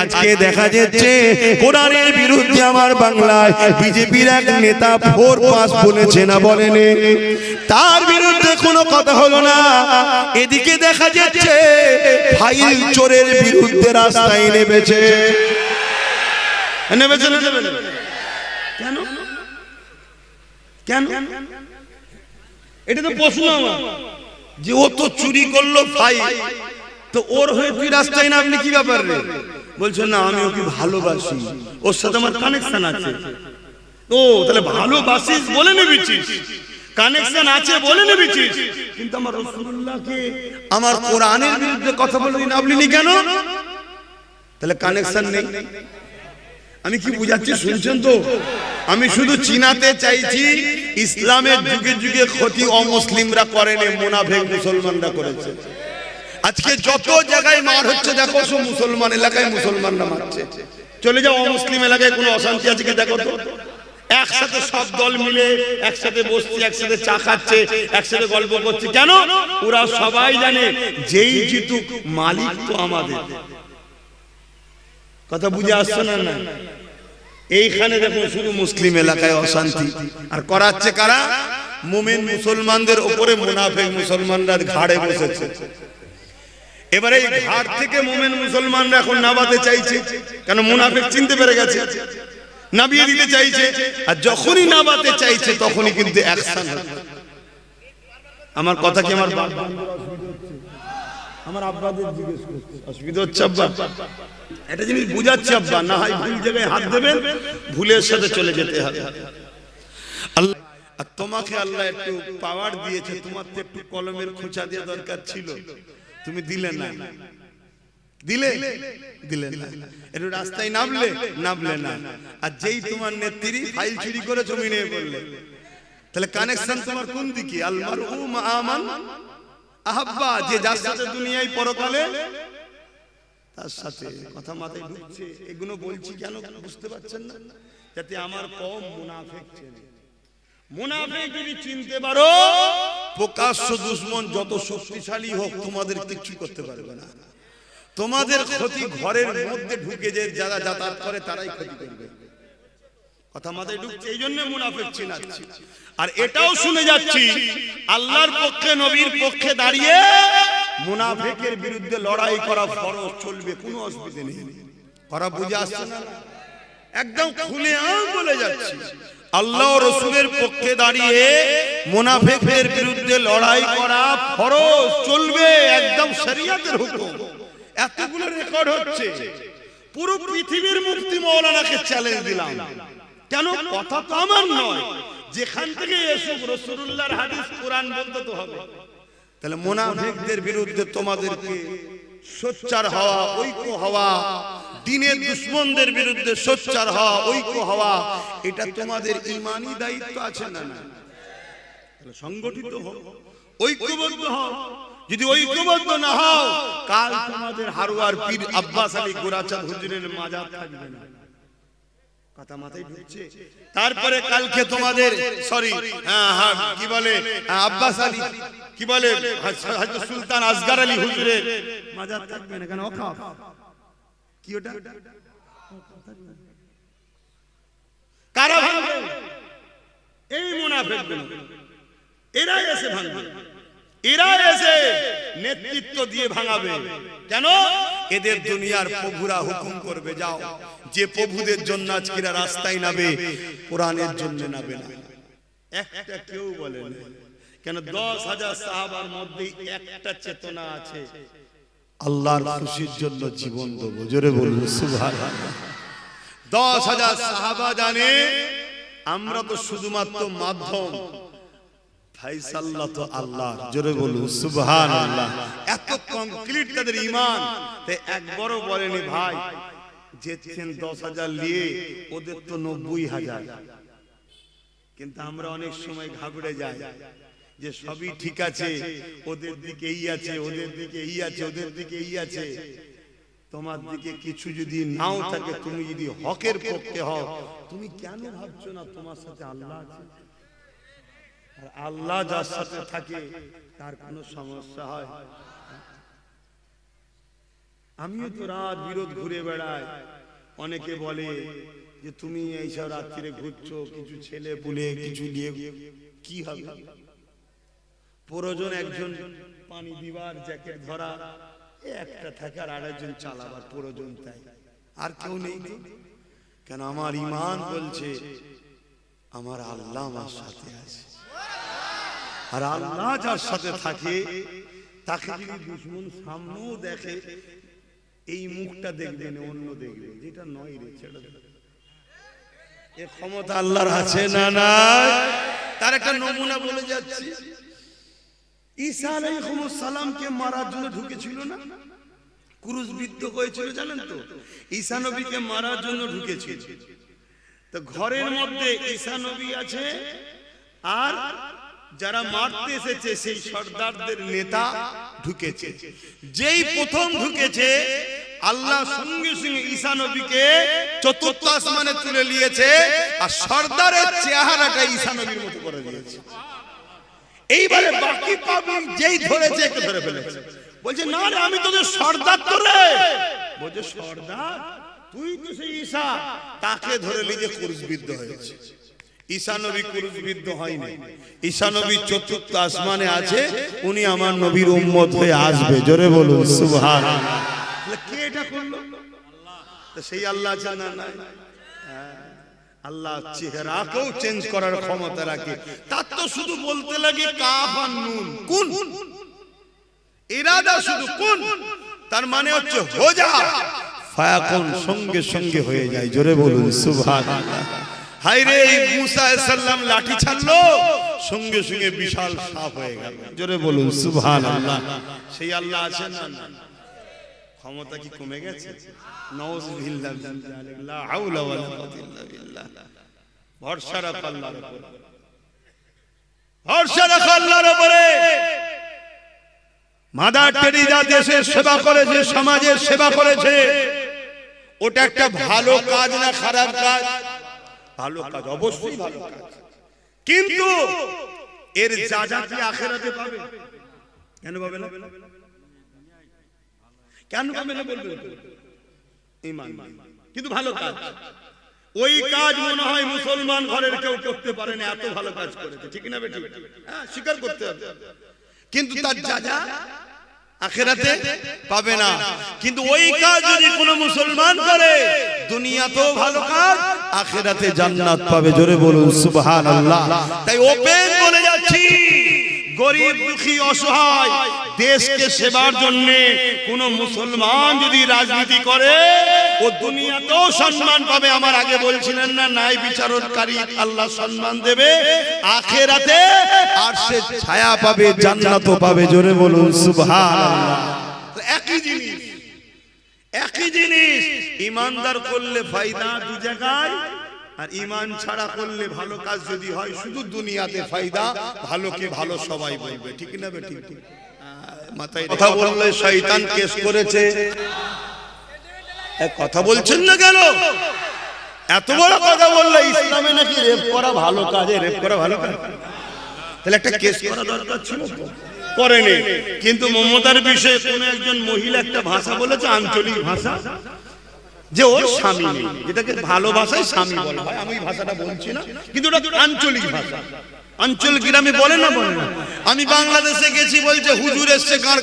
আজকে দেখা যাচ্ছে কোরআনের বিরুদ্ধে আমার বাংলায় বিজেপির এক নেতা ফোর পাস বলেছে না বলেনি। তার বিরুদ্ধে কোনো কথা হলো না। এদিকে দেখা যাচ্ছে ফাইল চোরের বিরুদ্ধে রাস্তায় নেমেছে। নেমেছে কেন? কেন? এটা তো প্রশ্ন আমার। যে ও তো চুরি করল ফাইল তো ওর হয়ে তুই রাস্তায় না আপনি কি ব্যাপার রে? বলছে, না আমি ওকে ভালোবাসি? ওর সাথে আমার কানেকশন আছে। ও, তাহলে ভালোবাসিস বলে নেবিছিস কানেকশন আছে বলে নেবিছিস কিন্তু আমার রসুল্লাহকে আমার কোরআনের বিরুদ্ধে কথা বলে দিন আপনি কেন? তাহলে কানেকশন নেই। আমি কি বুঝাচ্ছি, শুনছেন তো? আমি শুধু চিনাতে চাইছি, ইসলামের যুগে যুগে ক্ষতি অমুসলিমরা করেনি, মুনাফেক মুসলমানরা করেছে। আজকে যত জায়গায় মার হচ্ছে দেখো সব মুসলমান এলাকায় মুসলমানরা মারছে। চলে যাও অমুসলিম এলাকায় কোনো অশান্তি আছে কি? দেখো তো। একসাথে সব দল মিলে একসাথে বসছে একসাথে চা খাচ্ছে একসাথে গল্প করছে। কেন? ওরা সবাই জানে যেই জিতুক মালিক তো আমাদের। কথা বুঝে আসছে না না? এইখানে দেখুন শুধু মুসলিম এলাকায় অশান্তি। আর করাচ্ছে কারা? মুমিন মুসলমানদের উপরে মুনাফেক মুসলমানরা ঘাড়ে বসেছে। এবারে এই ঘাট থেকে মোমেন মুসলমানরা এখন নামাতে চাইছে কেন মুনাফেক চিনতে পেরে গেছে। নামিয়ে দিতে চাইছে আর যখনই নাবাতে চাইছে তখনই কিন্তু অ্যাকশন আমার কথা কি আমার আমার আব্বাদের জিজ্ঞেস করছে। অসুবিধা হচ্ছে আব্বা? একটা জিনিস বুঝাচ্ছি আব্বা না হয় ভুল জায়গায় হাত দেবেন ভুলের সাথে চলে যেতে হবে। আল্লাহ আর তোমাকে আল্লাহ একটু পাওয়ার দিয়েছে তোমার তো একটু কলমের খোঁচা দেওয়া দরকার ছিল। তুমি দিলে না। দিলে? দিলে না। রাস্তায় নামলে? নামলে না। আর যেই তোমার নেত্রী ফাইল চুরি করে জমি নিয়ে বললে, তাহলে কানেকশন তোমার কোন দিকে? আমান আহাব্বা, যে যার সাথে দুনিয়ায় পরকালে তার সাথে কথা মাথায় ঢুকছে। এগুলো বলছি কেন? বুঝতে পারছেন না? যাতে আমার কম মুনাফেক চেনে। মুনাফেক যদি চিনতে পারো প্রকাশ্য দুশ্মন যত শক্তিশালী হোক তোমাদের কিছু করতে পারবে না? তোমাদের ক্ষতি ঘরের মধ্যে ঢুকে যে যারা যাতায়াত করে তারাই ক্ষতি করবে। কথা মাথায় ঢুকছে এই জন্য মুনাফেক চিনাচ্ছি। আর এটাও শুনে যাচ্ছি আল্লাহর পক্ষে নবীর পক্ষে দাঁড়িয়ে মুনাফেকের বিরুদ্ধে লড়াই করা ফরজ চলবে কোনো অসুবিধা নেই। করা বুঝে আসছে না? একদম খুলে আম বলে যাচ্ছি। আল্লাহ রসুলের পক্ষে দাঁড়িয়ে মুনাফেকদের বিরুদ্ধে লড়াই করা ফরজ চলবে একদম শরিয়াতের হুকুম। এতগুলো রেকর্ড হচ্ছে। পুরো পৃথিবীর মুক্তি মৌলানাকে চ্যালেঞ্জ দিলাম। কেন? কথা তো আমার নয়। যেখান থেকে এসুক রসুল্লাহর হাদিস কোরআন বলতে তো হবে। তাহলে মোনাফিকদের বিরুদ্ধে তোমাদেরকে সোচ্চার হওয়া ঐক্য হওয়া দিনের দুশ্মনদের বিরুদ্ধে সোচ্চার হওয়া ঐক্য হওয়া এটা তোমাদের ইমানি দায়িত্ব আছে না সংগঠিত হও ঐক্যবদ্ধ হও। যদি ঐক্যবদ্ধ না হও কাল তোমাদের হারুয়ার পীর আব্বাস আলী গোরাচাঁদ হুজুরের মাজার থাকবে না। তারপরে কালকে তোমাদের সরি হ্যাঁ হ্যাঁ কি বলে? হ্যাঁ, আব্বাস আলী কি বলে? সুলতান আসগার আলী হুজুরের মাজার থাকবে না কেন? অখাপ। কি ওটা? কারা ভাঙবে এই মুনাফিকগুলো। এরা এসে ভাঙবে। এরা এসে নেতৃত্ব দিয়ে ভাঙাবে। কেন? এদের দুনিয়ার প্রভুরা হুকুম করবে যাও। যে প্রভুদের জন্য আজকেরা রাস্তায় নাবে কোরআনের জন্য নাবে না। একটা কেউ বলে কেন দশ হাজার সাহাবার মধ্যে একটা চেতনা আছে। আল্লাহর খুশির জন্য জীবন দেবো। জোরে বলব দশ হাজার সাহাবা জানে, আমরা তো শুধুমাত্র মাধ্যম। জোরে আল্লাহ বলেনি ভাই দশ হাজার নিয়ে ওদের তো হাজার। কিন্তু আমরা অনেক সময় ঘাবড়ে যাই। যে সবই ঠিক আছে, ওদের দিকে এই আছে, ওদের দিকে এই আছে, ওদের দিকে এই আছে। তোমার দিকে কিছু যদি নাও থাকে, তুমি যদি হকের পক্ষে হও, তুমি কেন ভাবছ না তোমার সাথে আল্লাহ আছে? আর আল্লাহ যার সাথে থাকে, তার কোনো সমস্যা হয়? আমিও তো রাত বিরোধ ঘুরে বেড়াই। অনেকে বলে যে, তুমি এইসব রাত্রিরে ঘুরছো, কিছু ছেলে পুলে, কিছু নিয়ে, কি হবে? প্রয়োজন একজন পানি দিবার, জ্যাকেট ধরা একটা থাকে আর আরেকজন চালাবার প্রয়োজন তাই। আর কেউ নেই। কেন আমার ইমান বলছে, আমার আল্লাহ আমার সাথে আছে। আর আল্লাহ যার সাথে থাকে, তাকে যদি দুশ্মন সামনেও দেখে, এই মুখটা দেখবে না অন্য দেখবে। যেটা নয় রে, ছেড়ে এ ক্ষমতা আল্লাহর আছে না না তার একটা নমুনা বলে যাচ্ছি। ঈসা সালামকে মারার জন্য ঢুকেছিল না? ঘরের মধ্যে ঈসা নবী আছে, আর যারা মারতে এসেছে, সেই সর্দারদের নেতা ঢুকেছে। যেই প্রথম ঢুকেছে, আল্লাহ সঙ্গে সঙ্গে ঈসা নবীকে চতুর্থ আসমানে তুলে নিয়েছে, আর সর্দারের চেহারাটা ঈসা নবীর মতো করে দিয়েছে। এইবারে বাকি পাবলিক যেই ধরেছে একে ধরে ফেলেছে। বলছে না রে আমি তোদের সর্দার তো রে বলছে সর্দার তুই তো সেই ঈসা তাকে ধরে লিজে কুরুশবিদ্ধ হয়েছে। ঈসা নবী কুরুশবিদ্ধ হয়নি। ঈসা নবী চতুর্থ আসমানে আছে। উনি আমার নবীর উম্মত হয়ে আসবে। জোরে বলুন সুবহান। কে এটা করল? তো সেই আল্লাহ জানা নাই? হ্যাঁ। আল্লাহ চেহারাকেও চেঞ্জ করার ক্ষমতা রাখে। তার তো শুধু বলতে লাগে কাফ নুন। কোন? ইরাদা শুধু কোন? তার মানে হচ্ছে হোজা। ফায়াকুন সঙ্গে সঙ্গে হয়ে যায়। জোরে বলুন, সুবহানাল্লাহ। হাই রে, এই মুসা সাল্লাম লাঠি ছাড়লো। সঙ্গে সঙ্গে বিশাল সাপ হয়ে গেল। জোরে বলুন, সুবহানাল্লাহ। সেই আল্লাহ আছে না না? ক্ষমতা কি কমে গেছে? নওয়াজবিল্লাহ লা হাওলা ওয়ালা কুওয়াতা ইল্লা বিল্লাহ ভরসা রাখ আল্লাহর উপর। ভরসা রাখ আল্লাহর উপরে। মাদার টেরিজা দেশের সেবা করেছে সমাজের সেবা করেছে ওটা একটা ভালো কাজ না খারাপ কাজ? ভালো কাজ অবশ্যই ভালো কাজ। কিন্তু এর যা যা কি আখেরাতে পাবে? কেন পাবে না? কেন পাবে না বলবেন ইমান কিন্তু ভালো কাজ। ওই কাজ মনে হয় মুসলমান ঘরের কেউ করতে পারে না এত ভালো কাজ করেছে। ঠিক না বেটি? হ্যাঁ স্বীকার করতে হবে। কিন্তু তার যা যা আখেরাতে পাবে না। কিন্তু ওই কাজ যদি কোনো মুসলমান করে দুনিয়াতেও ভালো কাজ আখেরাতে জান্নাত পাবে। জোরে বলুন সুবহানাল্লাহ। তাই ওপেন বলে যাচ্ছি। গরিব দুঃখী অসহায় দেশকে সেবার জন্য কোন মুসলমান যদি রাজনীতি করে ও দুনিয়াতেও সম্মান পাবে। আমার আগে বলছিলেন না নাই বিচারকারী আল্লাহ সম্মান দেবে। আখেরাতে আর সে ছায়া পাবে জান্নাতও পাবে জোরে বলুন সুবহানাল্লাহ। একই জিনিস একই জিনিস। ইমানদার করলে ফায়দা দু জায়গায় আর ইমান ছাড়া করলে ভালো কাজ যদি হয় শুধু দুনিয়াতে ফায়দা ভালোকে ভালো সবাই বলবে। ঠিক না বে ঠিক ঠিক? কথা বললে শয়তান কেস করেছে। কথা বলছেন না কেন? এত বড় কথা বললে ইসলামে নাকি রেপ করা ভালো কাজে রেপ করা ভালো কাজ। তাহলে একটা কেস করা দরকার ছিল করেনি। কিন্তু মমতার বিষয়ে কোন একজন মহিলা একটা ভাষা বলেছে আঞ্চলিক ভাষা। যে ওর স্বামী যেটাকে ভালোবাসায় স্বামী বলা। হয় আমি ভাষাটা বলছি না কিন্তু ওটা আঞ্চলিক ভাষা। অঞ্চল গ্রামে বলে না? বলে না আমি বাংলাদেশে গেছি, বলছে, হুজুর এসছে কার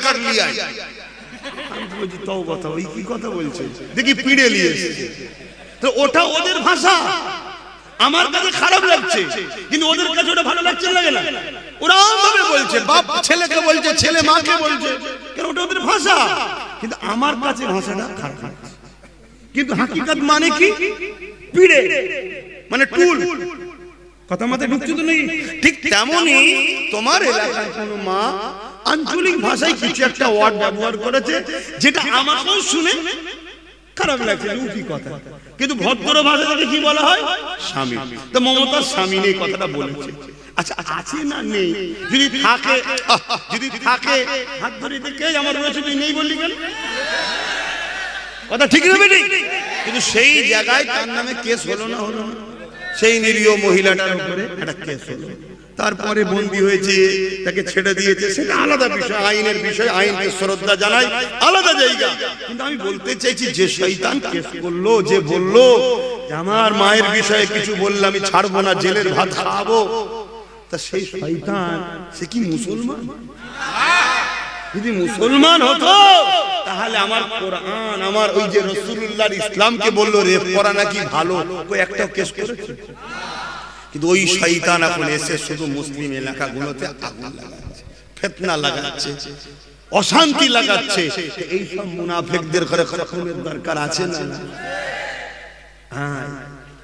তাও কথা ওই কি কথা বলছে? দেখি পিড়ে নিয়ে তো ওটা ওদের ভাষা। আমার কাছে খারাপ লাগছে, কিন্তু ওদের কাছে ওটা ভালো লাগছে লাগে না ওরা ভাবে বলছে, বাপ ছেলেকে বলছে, ছেলে মাকে বলছে, কেন ওটা ওদের ভাষা? কিন্তু আমার কাছে ভাষাটা খারাপ কিন্তু হাকিকাত মানে কি? পিড়ে মানে টুল। কথা মাথায় ঢুকছে তো নেই। ঠিক তেমনই তোমার এলাকার কোনো মা আঞ্চলিক ভাষায় কিছু একটা ওয়ার্ড ব্যবহার করেছে যেটা আমাকেও শুনে খারাপ লাগছে উঠি কথা। কিন্তু ভদ্র ভাষাটাকে কি বলা হয়? স্বামী। তো মমতার স্বামী নেই কথাটা বলেছে। আচ্ছা আছে না নেই? যদি থাকে যদি থাকে হাত ধরে দেখে আমার রয়েছে তুই নেই বললি কেন? কথা ঠিক না বেটি কিন্তু সেই জায়গায় তার নামে কেস হলো না হলো না। সেই নিরীহ মহিলাটার উপরে একটা কেস হলো। তারপরে বন্দী হয়েছে, তাকে ছেড়ে দিয়েছে। সেটা আলাদা বিষয়, আইনের বিষয়, আইনকে শ্রদ্ধা জানাই, আলাদা জায়গা। কিন্তু আমি বলতে চাইছি, যে শৈতান কেস করল, যে বলল আমার মায়ের বিষয়ে কিছু বললে আমি ছাড়বো না, জেলের ভাত খাওয়াবো তা সেই শৈতান সে কি মুসলমান? যদি মুসলমান হতো তাহলে আমার কোরআন আমার ওই যে রসুল্লাহর ইসলামকে বলল রেপ করা নাকি ভালো? ওই একটা কেস করেছে? কিন্তু ওই শয়তান এখন এসে শুধু মুসলিম এলাকাগুলোতে আগুন লাগাচ্ছে ফেতনা লাগাচ্ছে অশান্তি লাগাচ্ছে। এই সব মুনাফিকদের ঘরে খতমের দরকার আছে না হ্যাঁ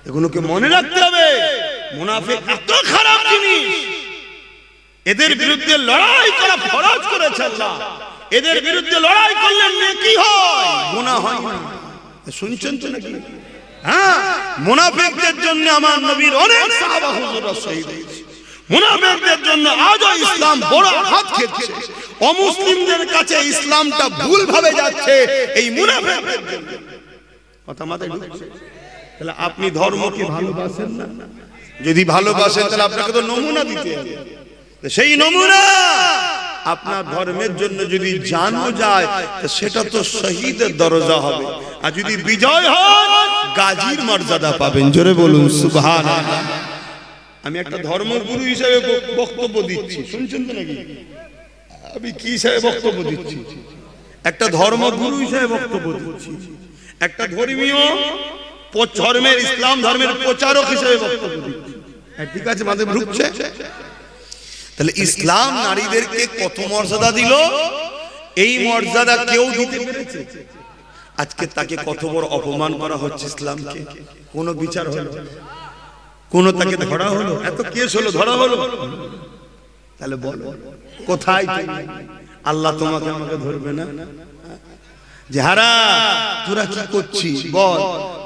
এগুলোকে মনে রাখতে হবে। মুনাফিক এত খারাপ জিনিস। এদের বিরুদ্ধে লড়াই করা ফরজ করেছে আল্লাহ। এদের বিরুদ্ধে লড়াই করলে নেকি হয়। গুনাহ হয় না। শুনছেন তো নাকি? হ্যাঁ মুনাফিকদের জন্য আমার নবীর অনেক সাহাবা হুজুররা শহীদ হয়েছে। মুনাফিকদের জন্য আজও ইসলাম বড় হাত খেচ্ছে অমুসলিমদের কাছে ইসলামটা ভুল ভাবে যাচ্ছে এই মুনাফিকদের জন্য। কথা মাথায় ঢুকছে? তাহলে আপনি ধর্মকে ভালোবাসেন না? যদি ভালোবাসেন তাহলে আপনাকে তো নমুনা দিতে হবে। সেই নমুনা আপনার ধর্মের জন্য যদি জানো যায় তো সেটা তো শহীদের দরজা হবে। আর যদি বিজয় হয় গাজীর মর্যাদা পাবেন। জোরে বলুন সুবহান আমি একটা ধর্মগুরু হিসেবে বক্তব্য দিচ্ছি। শুনছেন তো নাকি? আমি কি হিসাবে বক্তব্য দিচ্ছি? একটা ধর্মগুরু হিসেবে বক্তব্য দিচ্ছি। একটা ধর্মীয় ধর্মের ইসলাম ধর্মের প্রচারক হিসেবে বক্তব্য দিচ্ছি। হ্যাঁ, ঠিক আছে মাঝে ঢুকছে। তাহলে ইসলাম নারীদেরকে কত মর্যাদা দিল? এই মর্যাদা কেউ দিতে পেরেছে? আজকে তাকে কত বড় অপমান করা হচ্ছে ইসলামকে? কোন বিচার হলো? কোন তাকে ধরা হলো? এত কেস হলো ধরা হলো তাহলে বলো কোথায় আল্লাহ তোমাকে আমাকে ধরবে না? যে হারা তোরা কি করছিস? বল।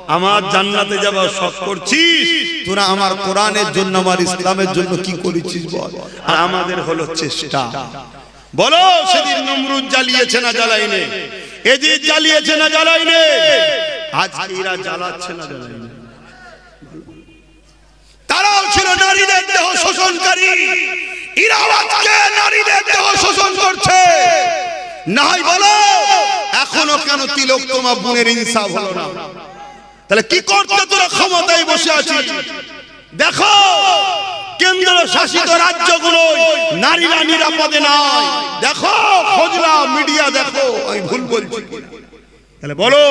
আমার জান্নাতে যাবার শখ করছিস? তোরা আমার কোরআনের জন্য আমার ইসলামের জন্য কি করেছিস বল? আর আমাদের হলো চেষ্টা। বলো সেদিন নমরুদ জ্বালিয়েছে না জ্বালাইনে এজিদ জ্বালিয়েছে না জ্বালাইনে আজকে এরা জ্বালাচ্ছে না জ্বালাইনে তারাও ছিল নারীদের দেহ শোষণকারী। এরাও আজকে নারীদের দেহ শোষণ করছে। নাই বলো এখনও কেন তিলক তোমার বোনের ইনসাফ হলো না? তাহলে কি করতে তোরা? ক্ষমতায় বসে আছিস। দেখো, কেন্দ্র শাসিত রাজ্যগুলো নারীরা নিরাপদে নাই। দেখো, খোঁজলা মিডিয়া, দেখো, আমি ভুল বলছি তাহলে বলো,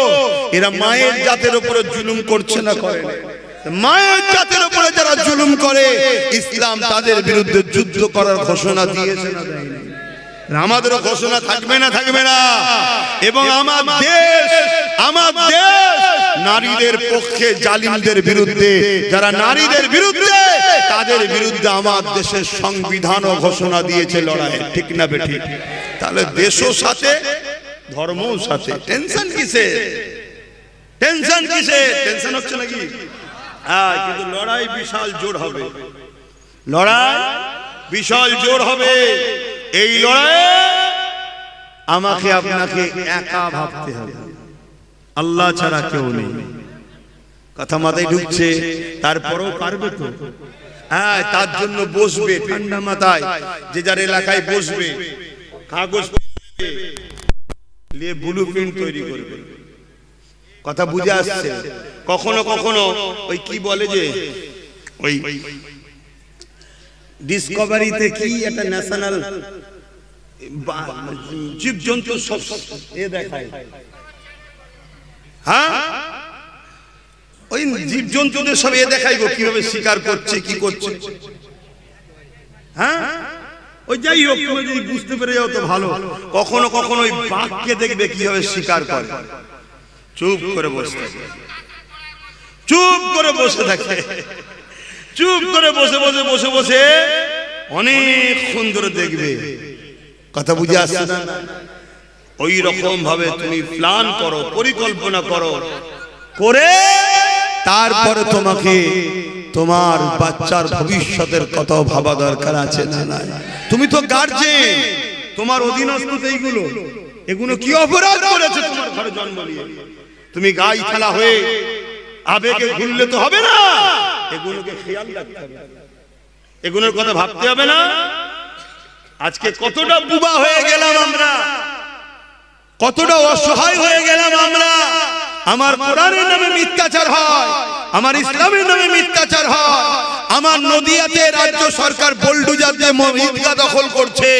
এরা মায়ের জাতের উপরে জুলুম করছে না করে মায়ের জাতের উপরে যারা জুলুম করে, ইসলাম তাদের বিরুদ্ধে যুদ্ধ করার ঘোষণা দিয়েছে না? আমাদেরও ঘোষণা থাকবে না থাকবে না। এবং আমার দেশ আমার দেশ নারীদের পক্ষে জালিমদের বিরুদ্ধে, যারা নারীদের বিরুদ্ধে, তাদের বিরুদ্ধে আমার দেশের সংবিধানও ঘোষণা দিয়েছে লড়াই ঠিক না বেঠিক তাহলে দেশও সাথে, ধর্মও সাথে। টেনশন কিসে টেনশন কিসে টেনশন হচ্ছে নাকি? হ্যাঁ কিন্তু লড়াই বিশাল জোর হবে। লড়াই বিশাল জোর হবে। এই লড়াই আমাকে আপনাকে একা ভাবতে হবে। আল্লাহ ছাড়া কেউ নেই। কথা মাথায় ঢুকছে তারপরেও পারবে তো। হ্যাঁ তার জন্য বসবে ঠান্ডা মাথায় যে যার এলাকায় বসবে। কাগজ নিয়ে ব্লু প্রিন্ট তৈরি করবে। কথা বুঝে আসছে? কখনো কখনো ওই কি বলে যে ওই ডিসকভারিতে কি একটা ন্যাশনাল জীব জন্তু সব এ দেখায়। হ্যাঁ? ওই জীব জন্তুদের সব এ দেখাই গো কীভাবে শিকার করছে, কি করছে। হ্যাঁ? ওই যাই হোক, তুমি যদি বুঝতে পেরে যাও তো ভালো। কখনো কখনো ওই বাঘকে দেখবে কীভাবে শিকার করে। চুপ করে বসে থাকে। চুপ করে বসে থাকে। চুপ করে বসে বসে বসে বসে অনেক সুন্দর দেখবে। কথা বুঝে আসছে না? ওই রকম ভাবে তুমি প্ল্যান করো পরিকল্পনা করো করে। তারপরে তোমাকে তোমার বাচ্চার ভবিষ্যতের কথা ভাবা দরকার আছে না না তুমি তো গার্জেন তোমার অধীনস্থ এইগুলো। এগুলো কি অপরাধ করেছে তোমার ঘরে জন্ম নিয়ে? তুমি গাই খেলা হয়ে আবেগে ভুললে তো হবে না। এগুলোকে খেয়াল রাখতে হবে। এগুলোর কথা ভাবতে হবে না? আজকে কতটা বুবা হয়ে গেলাম আমরা? কতটা অসহায় হয়ে গেলাম আমরা। আমার। কোরআনের নামে মিথ্যাচার হয়। আমার ইসলামের নামে মিথ্যাচার হয়। আমার নদিয়াতে রাজ্য সরকার বোল্ডুজার যে ঈদগা দখল করছে।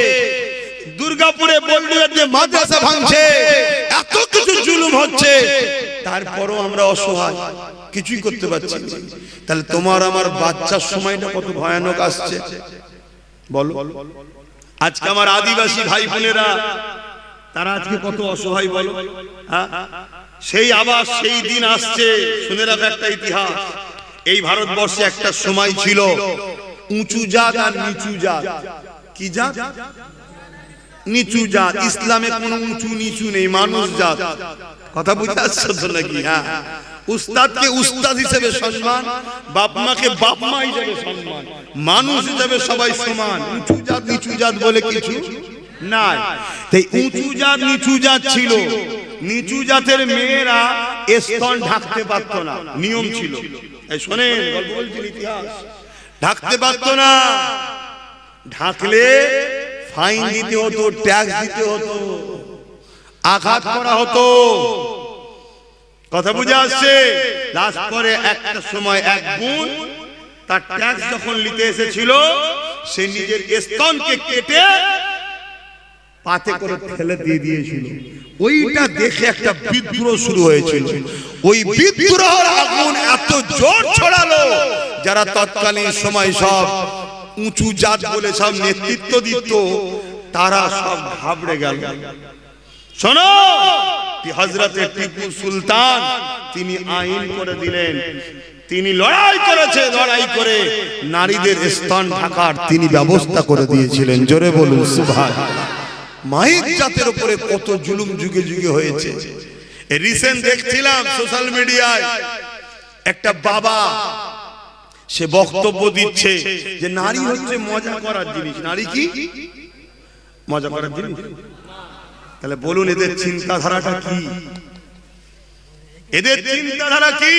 দুর্গাপুরে বোল্ডুজার মাদ্রাসা ভাঙছে। এত কিছু জুলুম হচ্ছে। তারপরও আমরা অসহায়। কিছুই করতে পারছি। তাহলে তোমার আমার বাচ্চার সময়টা কত ভয়ানক আসছে? বলো। আজকে আমার আদিবাসী ভাই বোনেরা তারা আজকে কত অসহায় বলো? হ্যাঁ? সেই আবার সেই দিন আসছে, শুনে রাখো একটা ইতিহাস। এই ভারতবর্ষে একটা সময় ছিল, উঁচু জাত আর নিচু জাত। কি জাত? নিচু জাত। ইসলামে কোনো উঁচু নিচু নেই, মানুষ জাত। কথা বুঝে আসছো নাকি? হ্যাঁ। উস্তাদকে উস্তাদ হিসেবে সম্মান বাপ মাকে বাপ মা হিসেবে সম্মান। মানুষ হিসেবে সবাই সমান। উঁচু জাত, নিচু জাত বলে কিছু নাই। তাই উঁচু জাত, নিচু জাত ছিল। নিচু জাতের মেয়েরা স্তন ঢাকতে পারতো না। নিয়ম ছিল। শোনেন ইতিহাস। ঢাকতে পারতো না। ঢাকলে ফাইন দিতে হতো, ট্যাক্স দিতে হতো, আঘাত করা হতো। কথা বুঝে আসছে? লাস্ট পরে একটা সময় এক বোন তার ট্যাক্স যখন নিতে এসেছিল, সে নিজের স্তনকে কেটে পাতে করে ফেলে দিয়ে দিয়েছিল। ওইটা দেখে একটা বিদ্রোহ শুরু হয়েছিল। ওই বিদ্রোহের আগুন এত জোর ছড়ালো যারা তৎকালীন সময় সব উঁচু জাত বলে সব নেতৃত্ব দিত তারা সব ঘাবড়ে গেল। শোনো হজরতে টিপু সুলতান তিনি আইন করে দিলেন। তিনি লড়াই করেছে লড়াই করে। নারীদের স্থান ঢাকার তিনি ব্যবস্থা করে দিয়েছিলেন। জোরে বলুন সুভাষ মাহিক জাতের উপরে কত জুলুম যুগে যুগে হয়েছে। রিসেন্ট দেখছিলাম সোশ্যাল মিডিয়ায় একটা বাবা, সে বক্তব্য দিচ্ছে যে নারী হচ্ছে মজা করার জিনিস। নারী কি? মজা করার জিনিস? তাহলে বলুন, এদের চিন্তাধারাটা কি? এদের চিন্তাধারা কি?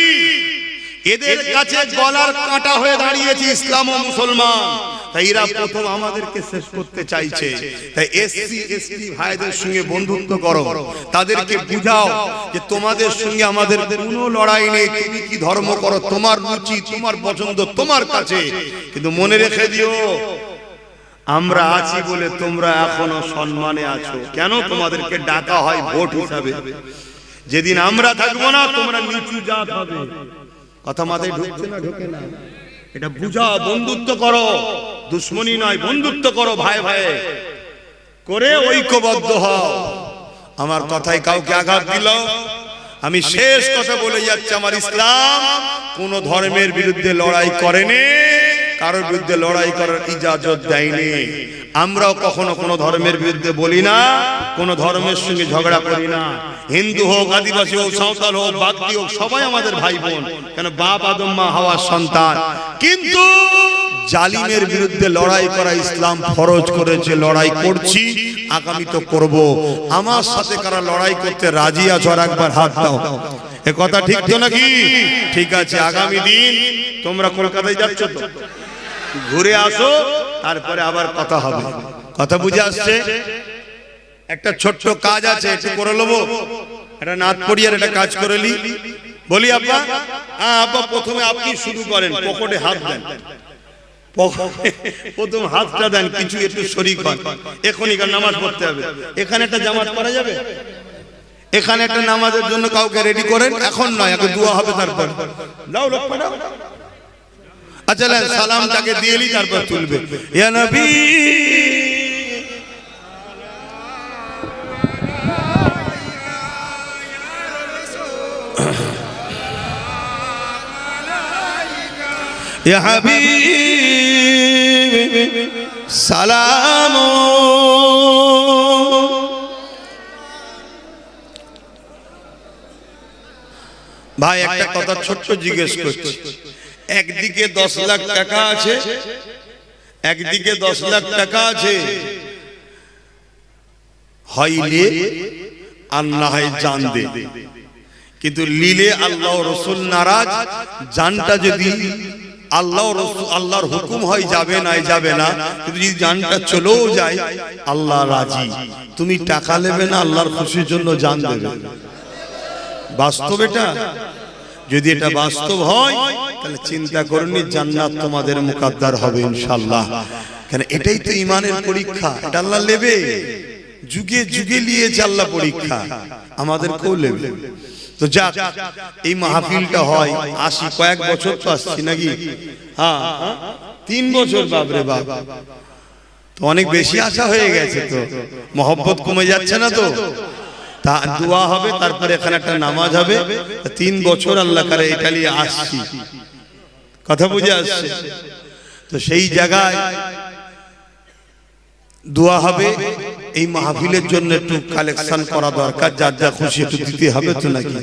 এদের কাছে গলার কাটা হয়ে দাঁড়িয়েছে ইসলাম ও মুসলমান। এরা প্রথম আমাদেরকে শেষ করতে চাইছে। তাই এসসি, এসটি ভাইদের সঙ্গে বন্ধুত্ব করো। তাদেরকে বুঝাও যে তোমাদের সঙ্গে আমাদের কোনো লড়াই নেই। তুমি কি ধর্ম করো? তোমার রুচি, তোমার পছন্দ, তোমার কাছে। কিন্তু মনে রেখে দিও, আমরা আছি বলে তোমরা এখনও সম্মানে আছো। কেন তোমাদেরকে ডাকা হয় ভোট হিসাবে? যেদিন আমরা থাকব না, তোমরা নিচু জাত হবে। কথা মাথায় ঢুকছে না, ঢুকে না। এটা বুঝা বন্ধুত্ব করো। দুশ্মনী নয় বন্ধুত্ব করো ভাই ভাই করে ঐক্যবদ্ধ হও। আমার কথায় কাউকে আঘাত দিল। আমি শেষ কথা বলে যাচ্ছি আমার ইসলাম কোন ধর্মের বিরুদ্ধে লড়াই করেনি কারোর বিরুদ্ধে লড়াই করার ইজাজত দেয়নি। আমরাও কখনো কোনো ধর্মের বিরুদ্ধে বলি না কোন ধর্মের সঙ্গে ঝগড়া করি না। হিন্দু হোক আদিবাসী হোক সাঁওতাল হোক বাগদি হোক সবাই আমাদের ভাই বোন। কেন বাপ আদম মা হওয়ার সন্তান। কিন্তু জালিমের বিরুদ্ধে লড়াই করা ইসলাম ফরজ করেছে লড়াই করছি আগামী তো করব। আমার সাথে কারা লড়াই করতে রাজি আছো আর একবার হাত দাও। এ কথা ঠিক তো নাকি? ঠিক আছে আগামী দিন তোমরা কলকাতায় যাচ্ছ তো। ঘুরে আসো তারপরে আবার কথা হবে। কথা বুঝে আসছে? একটা ছোট্ট কাজ আছে একটু করে নেব। একটা নাথ পড়িয়ার একটা কাজ করে নি বলি আপা হ্যাঁ আব্বা প্রথমে আপনি শুরু করেন পকেটে হাত দেন প্রথম হাতটা দেন, কিছু একটু শরিক হন। এখনই কার নামাজ পড়তে হবে। এখানে একটা জামাত করা যাবে? এখানে একটা নামাজের জন্য কাউকে রেডি করেন? এখন নয় আগে দোয়া হবে তারপর। দাও লোক পাঠাও। আচ্ছা সালামটাকে দিয়ে নি তারপর তুলবে। ইয়া নবী। ইয়া হাবিব। সালাম। ভাই একটা কথা ছোট্ট জিজ্ঞেস করছি। একদিকে দশ লাখ টাকা আছে একদিকে দশ লাখ টাকা আছে। হইলে আর না হয় জান দে। কিন্তু লিলে আল্লাহ রসুল নারাজ জানটা যদি আল্লাহ আল্লাহর হুকুম হয় যাবে না যাবে না কিন্তু যদি জানটা চলেও যায় আল্লাহ রাজি। তুমি টাকা নেবে না আল্লাহর খুশির জন্য জান দেবে। বাস্তব এটা? যদি এটা বাস্তব হয় তাহলে চিন্তা করুন জান্নাত তোমাদের মুকাদ্দার হবে ইনশাল্লাহ কেন এটাই তো ইমানের পরীক্ষা? এটা আল্লাহ নেবে। যুগে যুগে নিয়েছে আল্লাহ পরীক্ষা। আমাদেরকেও নেবে। তো যাক, এই মাহফিলটা হয়। আসি, কয়েক বছর তো আসছি নাকি? হ্যাঁ তিন বছর বাবরে বাপ। তো অনেক বেশি আশা হয়ে গেছে তো। মহব্বত কমে যাচ্ছে না তো? তা দোয়া হবে, তারপরে এখানে একটা নামাজ হবে। তিন বছর আল্লাহ কারে এটা নিয়ে আসছি। কথা বুঝে আসছে? তো সেই জায়গায় দোয়া হবে। এই মাহফিলের জন্য একটু কালেকশন করা দরকার। যার যা খুশি একটু দিতে হবে তো নাকি?